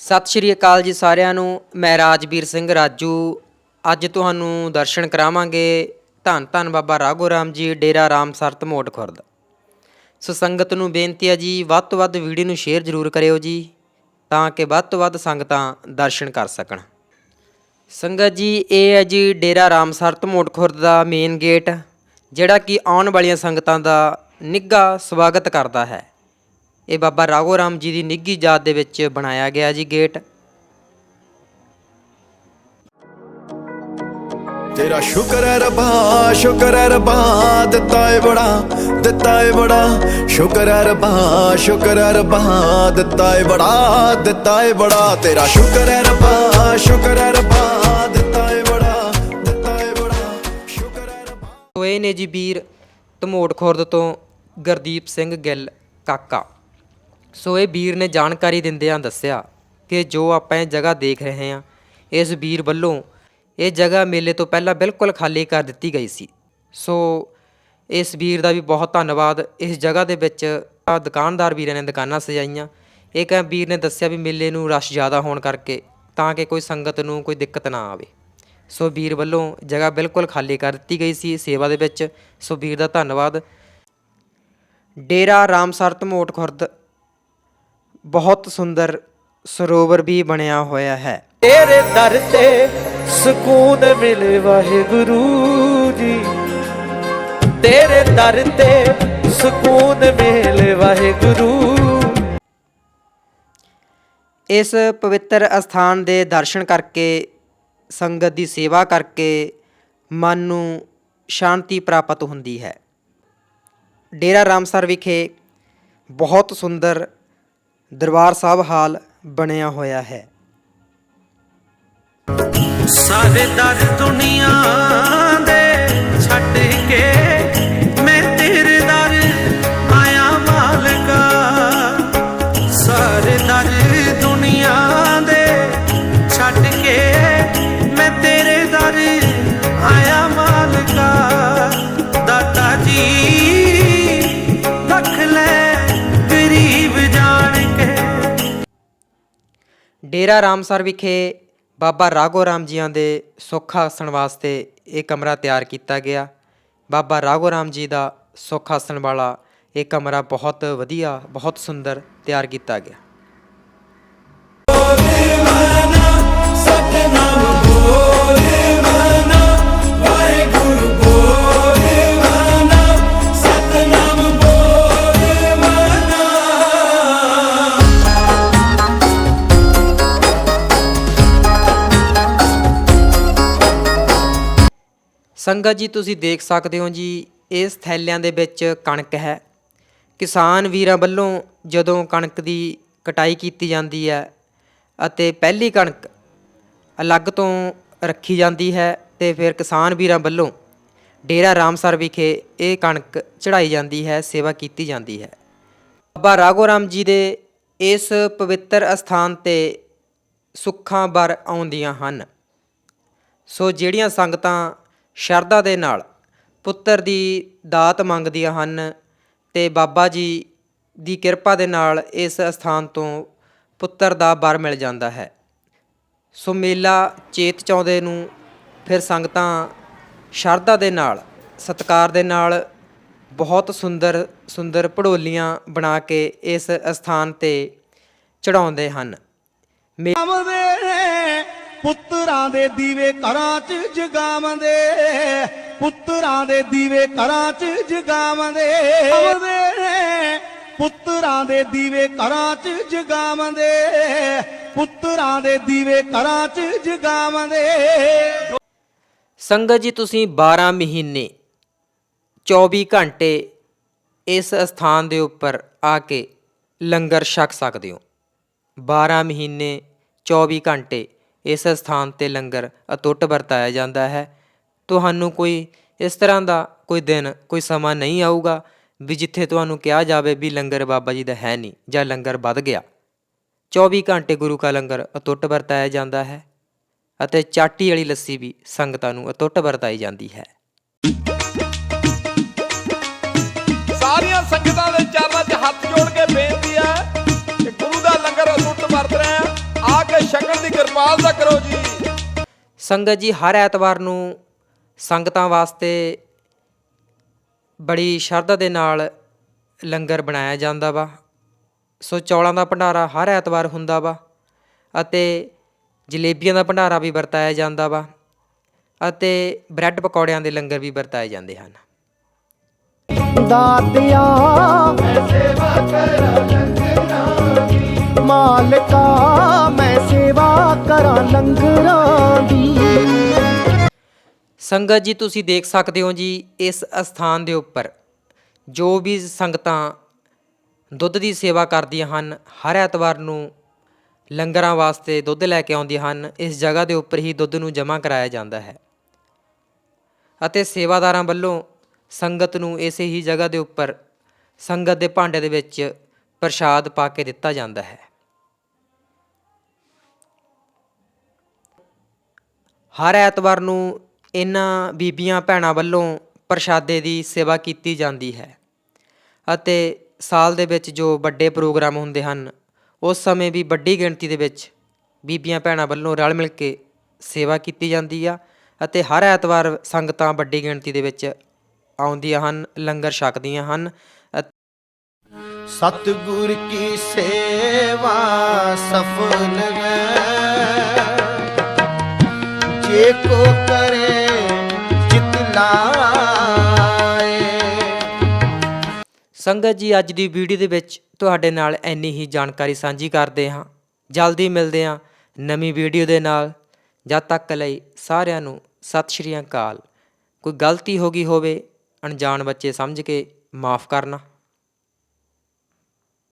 ਸਤਿ ਸ਼੍ਰੀ ਅਕਾਲ ਜੀ ਸਾਰਿਆਂ ਨੂੰ। ਮੈਂ ਰਾਜਵੀਰ ਸਿੰਘ ਰਾਜੂ। ਅੱਜ ਤੁਹਾਨੂੰ ਦਰਸ਼ਨ ਕਰਾਵਾਂਗੇ। ਧੰਨ ਧੰਨ ਬਾਬਾ ਰਾਘੋ ਰਾਮ ਜੀ, ਡੇਰਾ ਰਾਮਸਰ ਧਮੋਟ ਖੁਰਦ। ਸੋ ਸੰਗਤ ਨੂੰ ਬੇਨਤੀ ਹੈ ਜੀ, ਵੱਧ ਤੋਂ ਵੱਧ ਵੀਡੀਓ ਨੂੰ ਸ਼ੇਅਰ ਜ਼ਰੂਰ ਕਰਿਓ ਜੀ, ਤਾਂ ਕਿ ਵੱਧ ਤੋਂ ਵੱਧ ਸੰਗਤਾਂ ਦਰਸ਼ਨ ਕਰ ਸਕਣ। ਸੰਗਤ ਜੀ, ਇਹ ਹੈ ਜੀ ਡੇਰਾ ਰਾਮਸਰ ਧਮੋਟ ਖੁਰਦ ਦਾ ਮੇਨ ਗੇਟ ਜਿਹੜਾ ਕਿ ਆਉਣ ਵਾਲੀਆਂ ਸੰਗਤਾਂ ਦਾ ਨਿੱਘਾ ਸਵਾਗਤ ਕਰਦਾ ਹੈ। ਇਹ ਬਾਬਾ ਰਾਘੋ ਰਾਮ ਜੀ ਦੀ ਨਿੱਘੀ ਯਾਦ ਦੇ ਵਿੱਚ ਬਣਾਇਆ ਗਿਆ ਜੀ ਗੇਟ। ਤੇਰਾ ਸ਼ੁਕਰ ਹੈ ਰੱਬਾ ਸ਼ੁਕਰ ਹੈ ਰੱਬਾ ਦਿੱਤਾ ਏ ਬੜਾ ਦਿੱਤਾ ਏ ਬੜਾ। ਸ਼ੁਕਰ ਹੈ ਰੱਬਾ ਸ਼ੁਕਰ ਹੈ ਰੱਬਾ ਦਿੱਤਾ ਏ ਬੜਾ ਦਿੱਤਾ ਏ ਬੜਾ। ਤੇਰਾ ਸ਼ੁਕਰ ਹੈ ਰੱਬਾ ਸ਼ੁਕਰ ਹੈ ਰੱਬਾ ਦਿੱਤਾ ਏ ਬੜਾ ਦਿੱਤਾ ਏ ਬੜਾ। ਸ਼ੁਕਰ ਹੈ ਰੱਬਾ। ਇਹ ਨੇ ਜੀ ਵੀਰ ਧਮੋਟ ਖੁਰਦ ਤੋਂ ਗੁਰਦੀਪ ਸਿੰਘ ਗਿੱਲ ਕਾਕਾ। ਸੋ ਇਹ ਵੀਰ ਨੇ ਜਾਣਕਾਰੀ ਦਿੰਦਿਆਂ ਦੱਸਿਆ ਕਿ ਜੋ ਆਪਾਂ ਇਹ ਜਗ੍ਹਾ ਦੇਖ ਰਹੇ ਹਾਂ, ਇਸ ਵੀਰ ਵੱਲੋਂ ਇਹ ਜਗ੍ਹਾ ਮੇਲੇ ਤੋਂ ਪਹਿਲਾਂ ਬਿਲਕੁਲ ਖਾਲੀ ਕਰ ਦਿੱਤੀ ਗਈ ਸੀ। ਸੋ ਇਸ ਵੀਰ ਦਾ ਵੀ ਬਹੁਤ ਧੰਨਵਾਦ। ਇਸ ਜਗ੍ਹਾ ਦੇ ਵਿੱਚ ਦੁਕਾਨਦਾਰ ਵੀਰਾਂ ਨੇ ਦੁਕਾਨਾਂ ਸਜਾਈਆਂ। ਇਹ ਕਹ ਵੀਰ ਨੇ ਦੱਸਿਆ ਵੀ ਮੇਲੇ ਨੂੰ ਰਸ਼ ਜ਼ਿਆਦਾ ਹੋਣ ਕਰਕੇ ਤਾਂ ਕਿ ਕੋਈ ਸੰਗਤ ਨੂੰ ਕੋਈ ਦਿੱਕਤ ਨਾ ਆਵੇ। ਸੋ ਵੀਰ ਵੱਲੋਂ ਜਗ੍ਹਾ ਬਿਲਕੁਲ ਖਾਲੀ ਕਰ ਦਿੱਤੀ ਗਈ ਸੀ ਸੇਵਾ ਦੇ ਵਿੱਚ। ਸੋ ਵੀਰ ਦਾ ਧੰਨਵਾਦ। ਡੇਰਾ ਰਾਮਸਰ ਧਮੋਟ ਖੁਰਦ ਬਹੁਤ ਸੁੰਦਰ ਸਰੋਵਰ ਵੀ ਬਣਿਆ ਹੋਇਆ ਹੈ। ਤੇਰੇ ਦਰ ਤੇ ਸਕੂਨ ਮਿਲੇ ਵਾਹਿਗੁਰੂ ਜੀ। ਤੇਰੇ ਦਰ ਤੇ ਸਕੂਨ ਮਿਲੇ ਵਾਹਿਗੁਰੂ। ਇਸ ਪਵਿੱਤਰ ਅਸਥਾਨ ਦੇ ਦਰਸ਼ਨ ਕਰਕੇ ਸੰਗਤ ਦੀ ਸੇਵਾ ਕਰਕੇ ਮਨ ਨੂੰ ਸ਼ਾਂਤੀ ਪ੍ਰਾਪਤ ਹੁੰਦੀ ਹੈ। ਡੇਰਾ ਰਾਮਸਰ ਵਿਖੇ ਬਹੁਤ ਸੁੰਦਰ ਦਰਬਾਰ ਸਾਹਿਬ ਹਾਲ ਬਣਿਆ ਹੋਇਆ ਹੈ। ਸਾਰੇ ਦਰ ਦੁਨੀਆ ਦੇ ਛੱਡ ਕੇ ਡੇਰਾ ਰਾਮਸਰ ਵਿਖੇ ਬਾਬਾ ਰਾਘੋ ਰਾਮ ਜੀਆਂ ਦੇ ਸੁੱਖ ਆਸਣ ਵਾਸਤੇ ਇਹ ਕਮਰਾ ਤਿਆਰ ਕੀਤਾ ਗਿਆ। ਬਾਬਾ ਰਾਘੋ ਰਾਮ ਜੀ ਦਾ ਸੁੱਖ ਆਸਣ ਵਾਲਾ ਇਹ ਕਮਰਾ ਬਹੁਤ ਵਧੀਆ, ਬਹੁਤ ਸੁੰਦਰ ਤਿਆਰ ਕੀਤਾ ਗਿਆ। ਸੰਗਤ ਜੀ, ਤੁਸੀਂ ਦੇਖ ਸਕਦੇ ਹੋ ਜੀ, ਇਸ ਥੈਲਿਆਂ ਦੇ ਵਿੱਚ ਕਣਕ ਹੈ। ਕਿਸਾਨ ਵੀਰਾਂ ਵੱਲੋਂ ਜਦੋਂ ਕਣਕ ਦੀ ਕਟਾਈ ਕੀਤੀ ਜਾਂਦੀ ਹੈ ਅਤੇ ਪਹਿਲੀ ਕਣਕ ਅਲੱਗ ਤੋਂ ਰੱਖੀ ਜਾਂਦੀ ਹੈ ਤੇ ਫਿਰ ਕਿਸਾਨ ਵੀਰਾਂ ਵੱਲੋਂ ਡੇਰਾ ਰਾਮਸਰ ਵਿਖੇ ਇਹ ਕਣਕ ਚੜਾਈ ਜਾਂਦੀ ਹੈ, ਸੇਵਾ ਕੀਤੀ ਜਾਂਦੀ ਹੈ। ਬਾਬਾ ਰਾਘੋ ਰਾਮ ਜੀ ਦੇ ਇਸ ਪਵਿੱਤਰ ਅਸਥਾਨ ਤੇ ਸੁੱਖਾਂ ਬਰ ਆਉਂਦੀਆਂ ਹਨ। ਸੋ ਜਿਹੜੀਆਂ ਸੰਗਤਾਂ ਸ਼ਰਧਾ ਦੇ ਨਾਲ ਪੁੱਤਰ ਦੀ ਦਾਤ ਮੰਗਦੀਆਂ ਹਨ ਤੇ ਬਾਬਾ ਜੀ ਦੀ ਕਿਰਪਾ ਦੇ ਨਾਲ ਇਸ ਅਸਥਾਨ ਤੋਂ ਪੁੱਤਰ ਦਾ ਵਰ ਮਿਲ ਜਾਂਦਾ ਹੈ। ਸੋ ਮੇਲਾ ਚੇਤ ਚਾਉਂਦੇ ਨੂੰ ਫਿਰ ਸੰਗਤਾਂ ਸ਼ਰਧਾ ਦੇ ਨਾਲ, ਸਤਕਾਰ ਦੇ ਨਾਲ ਬਹੁਤ ਸੁੰਦਰ ਸੁੰਦਰ ਪੜੋਲੀਆਂ ਬਣਾ ਕੇ ਇਸ ਅਸਥਾਨ ਤੇ ਚੜਾਉਂਦੇ ਹਨ। ਮੇ- ਪੁੱਤਰਾਂ ਦੇ ਦੀਵੇ ਘਰਾਂ 'ਚ ਜਗਾਵਦੇ, ਪੁੱਤਰਾਂ ਦੇ ਦੀਵੇ ਘਰਾਂ 'ਚ ਜਗਾਵਦੇ। ਪੁੱਤਰਾਂ ਦੇ ਦੀਵੇ ਘਰਾਂ 'ਚ ਜਗਾਵਦੇ, ਪੁੱਤਰਾਂ ਦੇ ਦੀਵੇ ਘਰਾਂ 'ਚ ਜਗਾਵਦੇ। ਸੰਗਤ ਜੀ, ਤੁਸੀਂ 12 ਮਹੀਨੇ 24 ਘੰਟੇ ਇਸ ਸਥਾਨ ਦੇ ਉੱਪਰ ਆ ਕੇ ਲੰਗਰ ਛਕ ਸਕਦੇ ਹੋ। 12 ਮਹੀਨੇ 24 ਘੰਟੇ ਇਸ ਸਥਾਨ ਤੇ ਲੰਗਰ ਅਟੁੱਟ ਵਰਤਾਇਆ ਜਾਂਦਾ ਹੈ। ਤੁਹਾਨੂੰ ਕੋਈ ਇਸ ਤਰ੍ਹਾਂ ਦਾ ਕੋਈ ਦਿਨ, ਕੋਈ ਸਮਾਂ ਨਹੀਂ ਆਊਗਾ ਵੀ ਜਿੱਥੇ ਤੁਹਾਨੂੰ ਕਿਹਾ ਜਾਵੇ ਵੀ ਲੰਗਰ ਬਾਬਾ ਜੀ ਦਾ ਹੈ ਨਹੀਂ ਜਾਂ ਲੰਗਰ ਵੱਧ ਗਿਆ। 24 ਘੰਟੇ ਗੁਰੂ ਕਾ ਲੰਗਰ ਅਟੁੱਟ ਵਰਤਾਇਆ ਜਾਂਦਾ ਹੈ ਅਤੇ ਚਾਟੀ ਵਾਲੀ ਲੱਸੀ ਵੀ ਸੰਗਤਾਂ ਨੂੰ ਅਟੁੱਟ ਵਰਤਾਈ ਜਾਂਦੀ ਹੈ। ਸਾਰੀਆਂ ਸੰਗਤਾਂ ਦੇ ਚਰਨਾਂ 'ਚ ਹੱਥ ਜੋੜ ਕੇ ਬੇਨਤੀ ਹੈ ਕਿ ਗੁਰੂ ਦਾ ਲੰਗਰ ਅਟੁੱਟ ਵਰਤ ਰਹੇ ਆ ਕੇ ਛਕਣ ਦੀ ਕਿਰਪਾਲਤਾ ਕਰੋ ਜੀ। ਸੰਗਤ ਜੀ ਹਰ ਐਤਵਾਰ ਨੂੰ ਸੰਗਤਾਂ ਵਾਸਤੇ ਬੜੀ ਸ਼ਰਧਾ ਦੇ ਨਾਲ ਲੰਗਰ ਬਣਾਇਆ ਜਾਂਦਾ ਵਾ। ਸੋ ਚੌਲਾਂ ਦਾ ਭੰਡਾਰਾ ਹਰ ਐਤਵਾਰ ਹੁੰਦਾ ਵਾ ਅਤੇ ਜਲੇਬੀਆਂ ਦਾ ਭੰਡਾਰਾ ਵੀ ਵਰਤਾਇਆ ਜਾਂਦਾ ਵਾ ਅਤੇ ਬ੍ਰੈਡ ਪਕੌੜਿਆਂ ਦੇ ਲੰਗਰ ਵੀ ਵਰਤਾਏ ਜਾਂਦੇ ਹਨ। ਦਾਤਿਆ ਮਾਲਕਾ ਕਰਾਂ ਦੀ ਸੰਗਤ ਜੀ, ਤੁਸੀਂ ਦੇਖ ਸਕਦੇ ਹੋ ਜੀ ਇਸ ਅਸਥਾਨ ਦੇ ਉੱਪਰ ਜੋ ਵੀ ਸੰਗਤਾਂ ਦੁੱਧ ਦੀ ਸੇਵਾ ਕਰਦੀਆਂ ਹਨ, ਹਰ ਐਤਵਾਰ ਨੂੰ ਲੰਗਰਾਂ ਵਾਸਤੇ ਦੁੱਧ ਲੈ ਕੇ ਆਉਂਦੀਆਂ ਹਨ, ਇਸ ਜਗ੍ਹਾ ਦੇ ਉੱਪਰ ਹੀ ਦੁੱਧ ਨੂੰ ਜਮ੍ਹਾਂ ਕਰਾਇਆ ਜਾਂਦਾ ਹੈ। ਅਤੇ ਸੇਵਾਦਾਰਾਂ ਵੱਲੋਂ ਸੰਗਤ ਨੂੰ ਇਸੇ ਹੀ ਜਗ੍ਹਾ ਦੇ ਉੱਪਰ ਸੰਗਤ ਦੇ ਭਾਂਡੇ ਦੇ ਵਿੱਚ ਪ੍ਰਸ਼ਾਦ ਪਾ ਕੇ ਦਿੱਤਾ ਜਾਂਦਾ ਹੈ। ਹਰ ਐਤਵਾਰ ਨੂੰ ਇਹਨਾਂ ਬੀਬੀਆਂ ਭੈਣਾਂ ਵੱਲੋਂ ਪ੍ਰਸ਼ਾਦੇ ਦੀ ਸੇਵਾ ਕੀਤੀ ਜਾਂਦੀ ਹੈ ਅਤੇ ਸਾਲ ਦੇ ਵਿੱਚ ਜੋ ਵੱਡੇ ਪ੍ਰੋਗਰਾਮ ਹੁੰਦੇ ਹਨ, ਉਸ ਸਮੇਂ ਵੀ ਵੱਡੀ ਗਿਣਤੀ ਦੇ ਵਿੱਚ ਬੀਬੀਆਂ ਭੈਣਾਂ ਵੱਲੋਂ ਰਲ ਮਿਲ ਕੇ ਸੇਵਾ ਕੀਤੀ ਜਾਂਦੀ ਆ ਅਤੇ ਹਰ ਐਤਵਾਰ ਸੰਗਤਾਂ ਵੱਡੀ ਗਿਣਤੀ ਦੇ ਵਿੱਚ ਆਉਂਦੀਆਂ ਹਨ, ਲੰਗਰ ਛਕਦੀਆਂ ਹਨ ਅਤੇ ਕੀ ਸੇਵਾ ਸਫਲ ਹੈ। ਜੇ ਕਰੇ ਜਿਤ ਲਾਏ। ਸੰਗਤ ਜੀ, ਅੱਜ ਦੀ ਵੀਡੀਓ ਦੇ ਵਿੱਚ ਤੁਹਾਡੇ ਨਾਲ ਇੰਨੀ ਹੀ ਜਾਣਕਾਰੀ ਸਾਂਝੀ ਕਰਦੇ ਹਾਂ। ਜਲਦੀ ਮਿਲਦੇ ਹਾਂ ਨਵੀਂ ਵੀਡੀਓ ਦੇ ਨਾਲ। ਜਦ ਤੱਕ ਲਈ ਸਾਰਿਆਂ ਨੂੰ ਸਤਿ ਸ਼੍ਰੀ ਅਕਾਲ। ਕੋਈ ਗਲਤੀ ਹੋ ਗਈ ਹੋਵੇ, ਅਣਜਾਣ ਬੱਚੇ ਸਮਝ ਕੇ ਮਾਫ ਕਰਨਾ।